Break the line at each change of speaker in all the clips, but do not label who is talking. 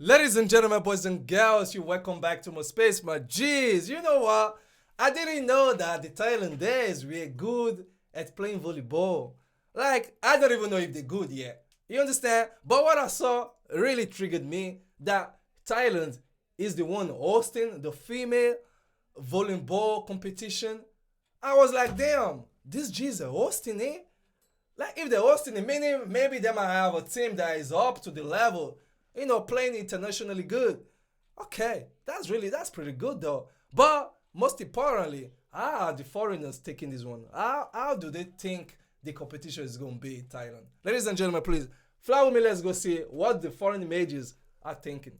Ladies and gentlemen, boys and girls, you welcome back to my space, my G's. You know what? I didn't know that the Thailandese were good at playing volleyball. Like, I don't even know if they're good yet. You understand? But what I saw really triggered me that Thailand is the one hosting the female volleyball competition. I was like, damn, this G's are hosting it. Like if they're hosting it, meaning maybe they might have a team that is up to the level, you know, playing internationally good. Okay, that's really that's pretty good though. But most importantly, how are the foreigners taking this one? How how do they think the competition is gonna be in Thailand? Ladies and gentlemen, please fly with me. Let's go see what the foreign majors are thinking.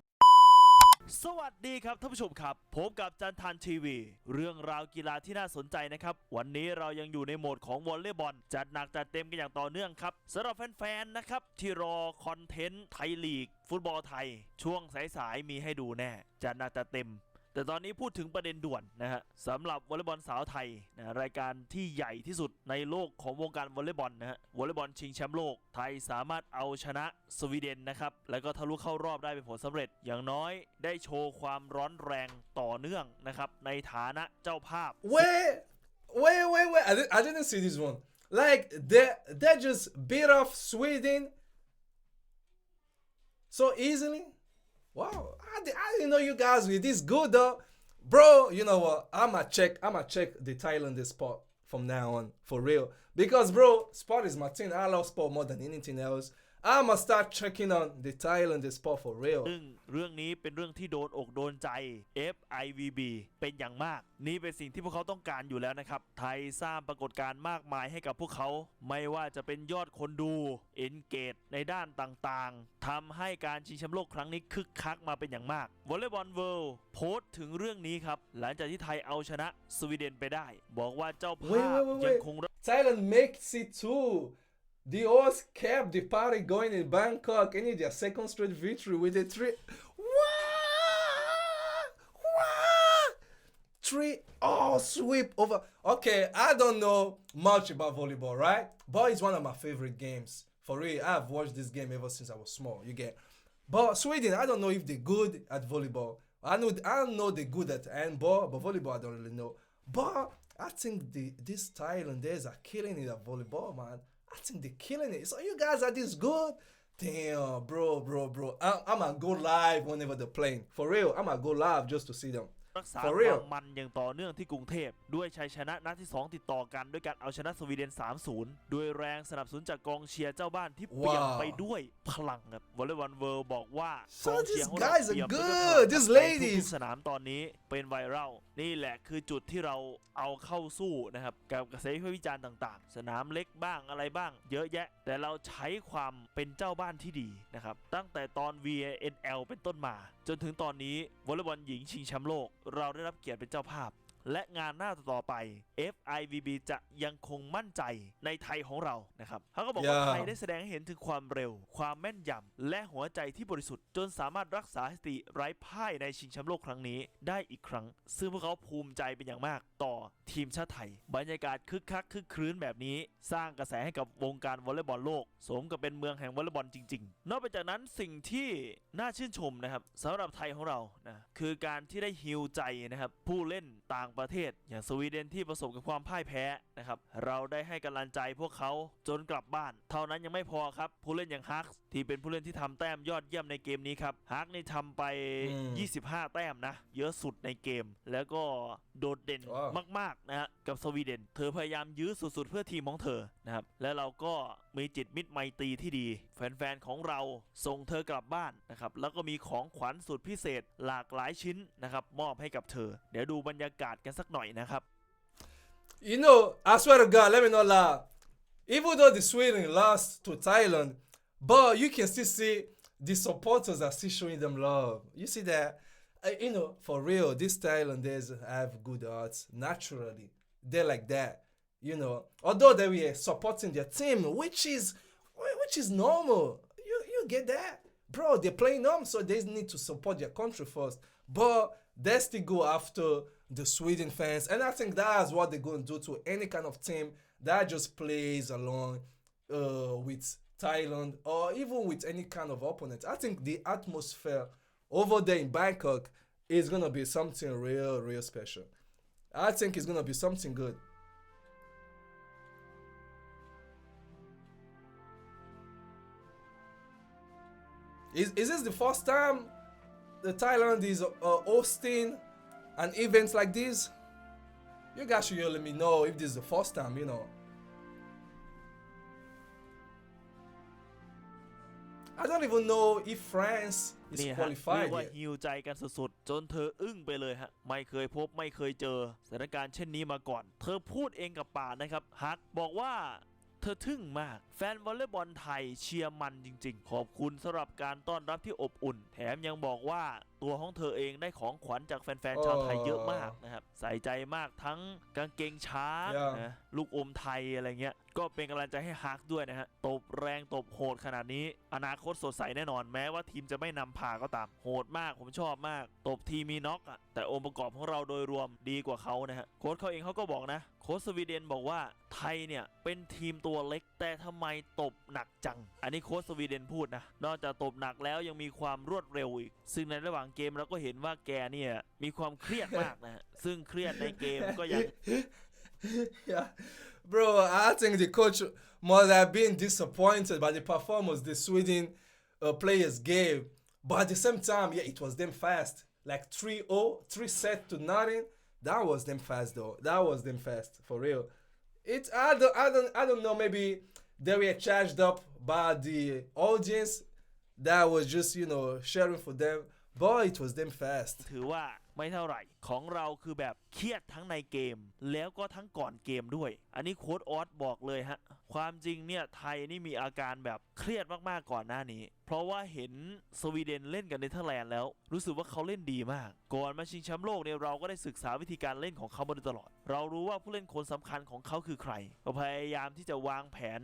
สวัสดีครับท่านผู้ชมครับผมกับจันทันทีวี เรื่องราวกีฬาที่น่าสนใจนะครับ วันนี้เรายังอยู่ในโหมดของวอลเลย์บอลจัดหนักจัดเต็มกันอย่างต่อเนื่องครับสำหรับแฟนๆนะครับที่รอคอนเทนต์ไทยลีก ฟุตบอลไทย ช่วงสายๆมีให้ดูแน่ จัดหนักจัดเต็ม แต่ตอนนี้พูดถึงประเด็นด่วนนะฮะสำหรับวอลเลย์บอลสาวไทยนะรายการที่ใหญ่ที่สุดในโลกของวงการวอลเลย์บอลนะฮะวอลเลย์บอลชิงแชมป์โลก ไทยสามารถเอาชนะสวีเดนนะครับแล้วก็ทะลุเข้ารอบได้เป็นผลสำเร็จ อย่างน้อยได้โชว์ความร้อนแรงต่อเนื่องนะครับในฐานะเจ้าภาพ
Wait, wait, wait, wait. I, di- I didn't see this one. Like they they just beat off Sweden so easily. Wow, I, di- I didn't know you guys were this good though, bro. You know what? I'ma check. I'ma check the Thailand spot from now on for real. Because bro, sport is my thing. I love sport more than anything else. I'ma start checking on the Thailand spot for real.
ซึ่งเรื่องนี้เป็นเรื่องที่โดนอกโดนใจ FIVB เป็นอย่างมาก นี่เป็นสิ่งที่พวกเขาต้องการอยู่แล้วนะครับ ไทยสร้างปรากฏการณ์มากมายให้กับพวกเขา ไม่ว่าจะเป็นยอดคนดู engage ในด้านต่างๆทำให้การชิงแชมป์โลกครั้งนี้คึกคักมาเป็นอย่างมากวอลเลย์บอลเวิลด์โพสต์ถึงเรื่องนี้ครับ หลังจากที่ไทยเอาชนะสวีเดนไปได้ บอกว่าเจ้าภา
Wait,
พ
wait, wait,
ยัง
wait.
คง
Thailand makes it too. The host kept the party going in Bangkok and in their second straight victory with a three. Three oh sweep over. Okay, I don't know much about volleyball, right? But it's one of my favorite games. For real, I've watched this game ever since I was small. You get. But Sweden, I don't know if they're good at volleyball. I know I know they're good at handball, but volleyball I don't really know. But I think the these Thailanders are killing it at volleyball, man. I think they're killing it. So you guys are this good. Damn, bro, bro, bro. I, I'm gonna go live whenever they're playing. For real, I'm gonna go live just to see them.
รักษา
For
ค
real
วามมันอย่างต่อเนื่องที่กรุงเทพ ด้วยชัยชนะนัดที่ 2 ติดต่อกันด้วยการเอาชนะสวีเดน 3-0 ด้วยแรงสนับสนุนจากกองเชียร์เจ้าบ้านที่เปี่ยม
ว้าว
ไปด้วยพลังครับวอลเลย์บอลเวิลด์บอกว่า
So
กองเชียร์ของเรา
these guys are
เปี่ยมไปด้วยพ
good.
ลัง
These
ใน
ladies
ทุกๆสนามตอนนี้เป็นไวรัลนี่แหละคือจุดที่เราเอาเข้าสู้นะครับกับกระแสวิจารณ์ต่างๆ สนามเล็กบ้างอะไรบ้าง เยอะแยะ แต่เราใช้ความเป็นเจ้าบ้านที่ดีนะครับตั้งแต่ตอน VNL เป็นต้นมา จนถึงตอนนี้วอลเลย์บอลหญิงชิงแชมป์โลกเราได้รับเกียรติเป็นเจ้าภาพ และงานหน้าต่อๆไป FIVB จะยังคงมั่นใจในไทยของเรานะครับเขาก็บอกว่า
Yeah.
ไทยได้แสดงให้เห็นถึงความเร็ว ความแม่นยำและหัวใจที่บริสุทธิ์ จนสามารถรักษาสถิติไร้พ่ายในชิงแชมป์โลกครั้งนี้ได้อีกครั้ง ซึ่งพวกเขาภูมิใจเป็นอย่างมาก ต่อทีมชาติไทย บรรยากาศคึกคักคึกครื้นแบบนี้ สร้างกระแสให้กับวงการวอลเลย์บอลโลก สมกับเป็นเมืองแห่งวอลเลย์บอลจริง ๆ นอกไปจากนั้นสิ่งที่น่าชื่นชมนะครับสำหรับไทยของเรานะคือการที่ได้ฮิวใจนะครับผู้เล่นต่างประเทศ อย่างสวีเดนที่ประสบกับความพ่ายแพ้นะครับเราได้ให้กำลังใจพวกเขาจนกลับบ้าน เท่านั้นยังไม่พอครับผู้เล่นอย่างฮักที่เป็นผู้เล่นที่ทำแต้มยอดเยี่ยมในเกมนี้ครับฮักนี่ทำไป
อืม
25 แต้มนะเยอะสุดในเกม แล้วก็โดดเด่น
ว้าว
มากๆนะฮะกับสวีเดน เธอพยายามยื้อสุดๆ เพื่อทีมของเธอนะครับและเราก็มีจิตมิตรไมตรีที่ดี แฟนๆของเราส่งเธอกลับบ้านนะครับแล้วก็มีของขวัญสุดพิเศษหลากหลายชิ้นนะครับมอบให้กับเธอ เดี๋ยวดูบรรยากาศกันสักหน่อยนะครับ
You know, I swear to God, let me not lie. Even though the Sweden lost to Thailand, but you can still see the supporters are still showing them love. You see that? Uh, you know, for real, these Thailanders have good hearts naturally. They're like that. You know, although they were supporting their team, which is which is normal. You you get that, bro? They're playing home, so they need to support their country first. But they still go after the Sweden fans, and I think that's what they're going to do to any kind of team that just plays along uh, with Thailand or even with any kind of opponent. I think the atmosphere over there in Bangkok is gonna be something real, real special. I think it's gonna be something good. Is, is this the first time the Thailand is uh, hosting an event like this? You guys should let me know if this is the first time, you know. I don't even know if France
นี่ฮะเรีย
qualified
กว่า
yet.
ฮิวใจกันสุดๆ จนเธออึ้งไปเลยฮะ ไม่เคยพบไม่เคยเจอสถานการณ์เช่นนี้มาก่อน เธอพูดเองกับปากนะครับฮักบอกว่าเธอทึ่งมาก แฟนวอลเลย์บอลไทยเชียร์มันจริง ๆ ขอบคุณสำหรับการต้อนรับที่อบอุ่น แถมยังบอกว่าตัวของเธอเองได้ของขวัญจากแฟนๆชาวไทยเยอะมากนะครับ ใส่ใจมากทั้งกางเกงช้าง
Yeah.
นะลูกอมไทยอะไรเงี้ย ก็เป็นกำลังใจให้ฮักด้วยนะฮะ ตบแรงตบโหดขนาดนี้ อนาคตสดใสแน่นอนแม้ว่าทีมจะไม่นำพาก็ตาม โหดมากผมชอบมาก ตบทีมีน็อกอะแต่องค์ประกอบของเราโดยรวมดีกว่าเขานะฮะโค้ชเขาเองเขาก็บอกนะโค้ชสวีเดนบอกว่าไทยเนี่ยเป็นทีมตัวเล็กแต่ทำไมตบหนักจัง อันนี้โค้ชสวีเดนพูดนะ นอกจากตบหนักแล้วยังมีความรวดเร็วอีก ซึ่งในระหว่างเกมเราก็เห็นว่าแกเนี่ยมีความเครียดมากนะฮะซึ่งเครียดในเกมก็ยัง
yeah, bro, I think the coach must have been disappointed by the performance the Sweden uh, players gave. But at the same time, yeah, it was them fast. Like 3 0, 3 set to nothing. That was them fast though. That was them fast for real. It's I don't I don't I don't know. Maybe they were charged up by the audience that was just you know sharing for them. But it was them fast.
What? ไม่เท่าไหร่ ของเราคือแบบเครียดทั้งในเกม แล้วก็ทั้งก่อนเกมด้วย อันนี้โค้ดออสบอกเลยฮะ ความจริงเนี่ยไทยนี่มีอาการแบบเครียดมากๆก่อนหน้านี้ เพราะว่าเห็นสวีเดนเล่นกับเนเธอร์แลนด์แล้ว รู้สึกว่าเขาเล่นดีมาก ก่อนมาชิงแชมป์โลกเนี่ยเราก็ได้ศึกษาวิธีการเล่นของเขามาโดยตลอด เรารู้ว่าผู้เล่นคนสำคัญของเขาคือใครก็พยายามที่จะวางแผน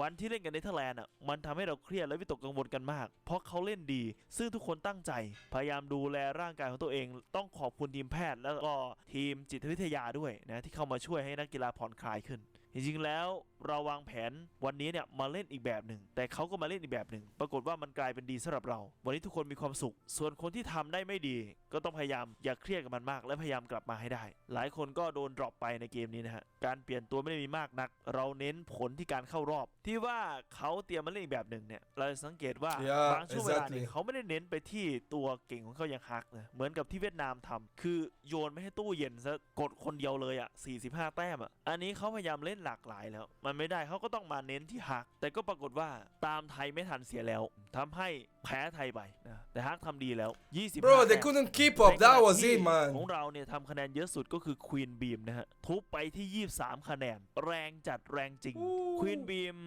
วันที่เล่นกันในเทแลนด์อะมันทำให้เราเครียดและวิตกกังวลกันมาก เพราะเขาเล่นดี ซึ่งทุกคนตั้งใจ พยายามดูแลร่างกายของตัวเอง ต้องขอบคุณทีมแพทย์ แล้วก็ทีมจิตวิทยาด้วยนะที่เข้ามาช่วยให้นักกีฬาผ่อนคลายขึ้น จริงๆแล้วเราวางแผนวันนี้เนี่ยมาเล่นอีกแบบหนึ่งแต่เขาก็มาเล่นอีกแบบหนึ่งปรากฏว่ามันกลายเป็นดีสำหรับเรา วันนี้ทุกคนมีความสุข ส่วนคนที่ทำได้ไม่ดี ก็ต้องพยายามอย่าเครียดกับมันมาก และพยายามกลับมาให้ได้ หลายคนก็โดนดรอปไปในเกมนี้นะฮะการเปลี่ยนตัวไม่ได้มีมากนัก เราเน้นผลที่การเข้ารอบ ที่ว่าเขาเตรียมมาเล่นอีกแบบหนึ่งเนี่ยเราจะสังเกตว่า
Yeah,
บางช่วงเวลาเนี่ย
exactly.
เขาไม่ได้เน้นไปที่ตัวเก่งของเขาอย่างฮักนะเหมือนกับที่เวียดนามทำคือโยนไม่ให้ตู้เย็นซะกดคนเดียวเลยอะ45 แต้มอะอันนี้เขาพยายามเล่นหลากหลายแล้ว มันไม่ได้เขาก็ต้องมาเน้นที่ฮัก แต่ก็ปรากฏว่าตามไทยไม่ทันเสียแล้วทำให้แพ้ไทยไปนะแต่ฮักทำดีแล้ว25
Bro,
แต้
they
ม
couldn't keep
ใน
up.
ขณะ
That was
ที่
it, man.
ของเราเนี่ยทำคะแนนเยอะสุดก็คือควีนบีมนะฮะทุบไปที่ 23 คะแนน แรงจัดแรงจริงควีนบีม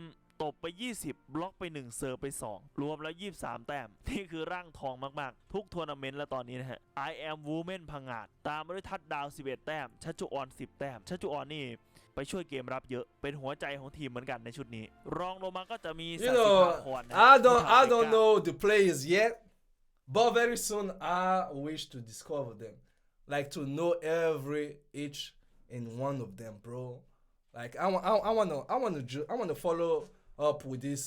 ตบไป 20 บล็อกไป 1 เซิร์ฟไป 2 รวมแล้ว 23 แต้ม นี่คือร่างทองมาก ๆ ทุกทัวร์นาเมนต์แล้วตอนนี้นะฮะ I am woman พังงาดตามมาด้วยทัดดาว 11 แต้ม ชัชจุออน 10 แต้ม ชัชจุออนนี่ ไปช่วยเกมรับเยอะ เป็นหัวใจของทีมเหมือนกันในชุดนี้ รองลงมาก็จะมี
You
สัตย์สิภา
know,
พรนะ
I don't,
ผู้
I
ทำ
don't
เอก
know the players yet, but very soon I wish to discover them, like to know every each and one of them, bro. Like I want, I, I want to, I want to, ju- I want to follow up with this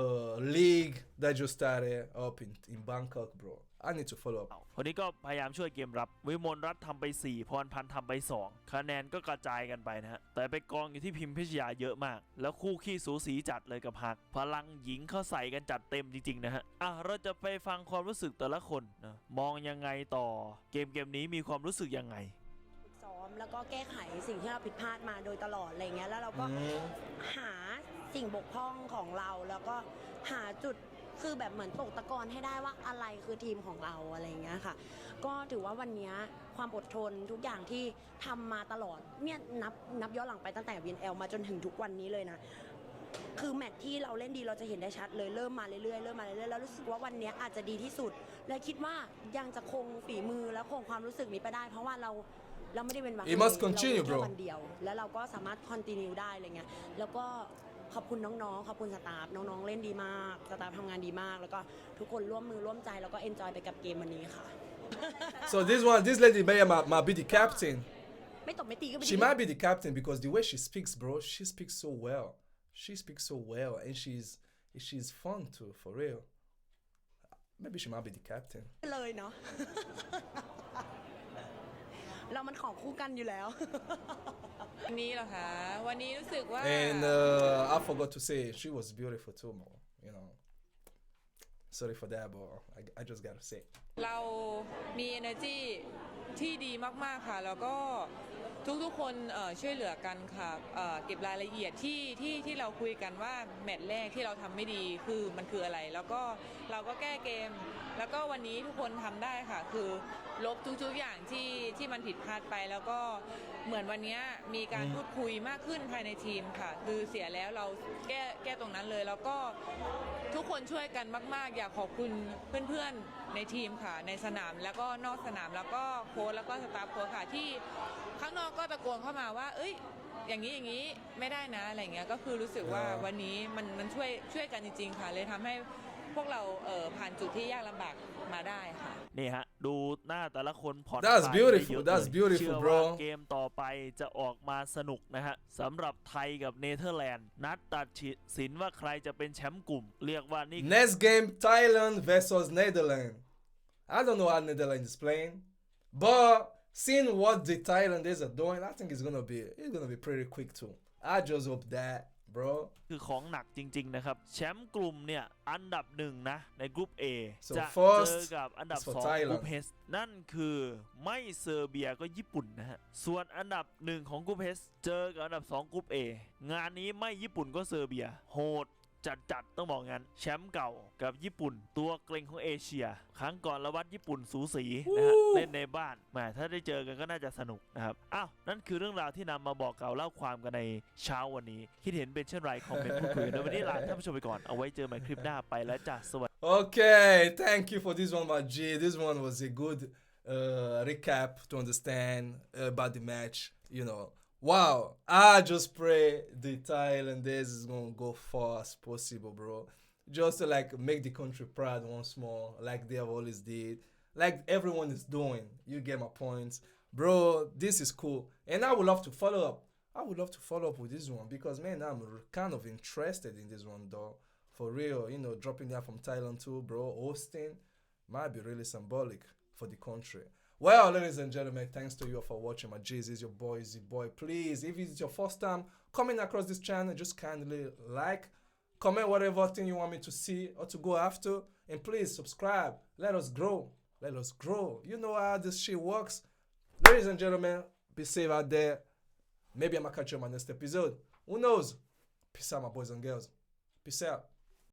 uh league that just started up in in Bangkok, bro. I need to follow up.
คนนี้ก็พยายามช่วยเกมรับ วิมลรัตน์ทำไป 4 พรพันธ์ทำไป 2 คะแนนก็กระจายกันไปนะฮะ แต่ไปกองอยู่ที่พิมพ์พิชยาเยอะมาก แล้วคู่ขี้สูสีจัดเลยกับฮัก พลังหญิงเขาใส่กันจัดเต็มจริง ๆ นะฮะ อะ เราจะไปฟังความรู้สึกแต่ละคนนะมองยังไงต่อเกมเกมนี้มีความรู้สึกยังไง
ฝึกซ้อมแล้วก็แก้ไขสิ่งที่เราผิดพลาดมาโดยตลอดอะไรเงี้ยแล้วเราก็
Mm.
หาสิ่งบกพร่องของเราแล้วก็หาจุด คือแบบเหมือนตกตะกอนให้ได้ว่าอะไรคือทีมของเราอะไรเงี้ยค่ะ ก็ถือว่าวันเนี้ยความอดทนทุกอย่างที่ทำมาตลอดเนี่ยนับนับย้อนหลังไปตั้งแต่ VNL มาจนถึงทุกวันนี้เลยนะ คือแมตช์ที่เราเล่นดีเราจะเห็นได้ชัดเลยเริ่มมาเรื่อยๆเริ่มมาเรื่อยๆแล้วรู้สึกว่าวันเนี้ยอาจจะดีที่สุด และคิดว่ายังจะคงฝีมือและคงความรู้สึกนี้ไปได้ เพราะว่าเราเราไม่ได้เป็นวัก
It must
เรา
continue,
เล่นแค่
bro.
วันเดียว แล้วเราก็สามารถคอนติเนียได้อะไรเงี้ยแล้วก็ ขอบคุณน้องๆ ขอบคุณสตาฟน้องๆ เล่นดีมาก สตาฟทำงานดีมาก แล้วก็ทุกคนร่วมมือร่วมใจแล้วก็เอนจอยไปกับเกมวันนี้ค่ะ
So this one, this lady may might, might be the captain.
ไม่ตบไม่ตีก็ไม่
She
ดี
might be the captain because the way she speaks, bro, she speaks so well. She speaks so well, and she's she's fun too, for real. maybe she might be the captain.
เลยเนาะ เรามันของคู่กันอยู่แล้ว
วันนี้เหรอคะ วันนี้รู้สึกว่า
And uh, I forgot to say she was beautiful too, Mo. You know. Sorry for that, but I, I just gotta say.
เรามี energy ที่ดีมากๆค่ะ แล้วก็ทุกๆคนเอ่อช่วยเหลือกันค่ะเอ่อเก็บรายละเอียดที่ที่ที่เราคุยกันว่าแมตช์แรกที่เราทำไม่ดีคือมันคืออะไร แล้วก็เราก็แก้เกม แล้วก็วันนี้ทุกคนทำได้ค่ะ คือลบทุกๆอย่างที่ที่มันผิดพลาดไปแล้วก็เหมือนวันนี้มีการพูดคุยมากขึ้นภายในทีมค่ะ คือเสียแล้วเราแก้แก้ตรงนั้นเลย แล้วก็ ทุกคนช่วยกันมาก ๆ อยากขอบคุณเพื่อนๆในทีมค่ะ ในสนามแล้วก็นอกสนามแล้วก็โค้ชแล้วก็สตาฟโค้ชค่ะที่ข้างนอกก็ตะโกนเข้ามาว่า เอ้ย อย่างนี้อย่างนี้ไม่ได้นะอะไรเงี้ยก็คือรู้สึกว่า
อ่า
วันนี้มันมันช่วยช่วยกันจริง ๆ ค่ะ เลยทำให้ พวกเราเอ่อผ่านจุดที่ยากลำบากมาได้ค่ะ
นี่ฮะ ดูหน้าแต่ละคนผ่อน
That's
คลาย
beautiful.
ไปเยอะ
That's
เลย
beautiful,
เชื่อ
bro.
ว่าเกมต่อไปจะออกมาสนุกนะฮะสำหรับไทยกับเนเธอร์แลนด์ นัดตัดสินว่าใครจะเป็นแชมป์กลุ่ม เรียกว่านี่
Next game, Thailand versus Netherlands. I don't know how Netherlands is playing, but seeing what the Thailanders are doing, I think it's gonna be it's gonna be pretty quick too. I just hope that, bro.
คือของหนักจริง ๆ นะครับ แชมป์กลุ่มเนี่ย อันดับหนึ่งนะ ในกลุ่ม A
So
จะ
first
เจอกับอันดับ
is for
2
Thailand
กลุ่ม H นั่นคือไม่เซอร์เบียก็ญี่ปุ่นนะฮะ ส่วนอันดับหนึ่งของกลุ่ม H เจอกับอันดับ2กลุ่ม A งานนี้ไม่ญี่ปุ่นก็เซอร์เบีย โหด จัดจัดๆต้องบอกงั้นแชมป์เก่ากับญี่ปุ่น ตัวเกรงของเอเชีย ครั้งก่อนละวัดญี่ปุ่นสูสีนะฮะเล่นในบ้านแหมถ้าได้เจอกันก็น่าจะสนุกนะครับอ้าวนั่นคือเรื่องราวที่นำมาบอกเกล่าวเล่าความกันในเช้าวันนี้ คิดเห็นเป็นเช่นไรคอมเมนต์พูดคุยกันด้วยวันนี้ลาท่านผู้ชมไปก่อนเอาไว้เจอใหม่คลิปหน้าไปแล้วจ้ะสวัสดี
Okay, thank you for this one, my G. This one was a good uh, recap to understand uh, about the match. You know, wow. I just pray the Thailanders is gonna go far as possible, bro. Just to like make the country proud once more, like they have always did, like everyone is doing. You get my points, bro. This is cool, and I would love to follow up. I would love to follow up with this one because man, I'm kind of interested in this one, though. For real, you know, dropping that from Thailand too, bro. Hosting might be really symbolic for the country. Well, ladies and gentlemen, thanks to you all for watching. My G's is your boy, Z Boy. Please, if it's your first time coming across this channel, just kindly like, comment whatever thing you want me to see or to go after, and please subscribe. Let us grow. Let us grow. You know how this shit works. Ladies and gentlemen, be safe out there. Maybe I'm gonna catch you on my next episode. Who knows? Peace out, my boys and girls. Peace out.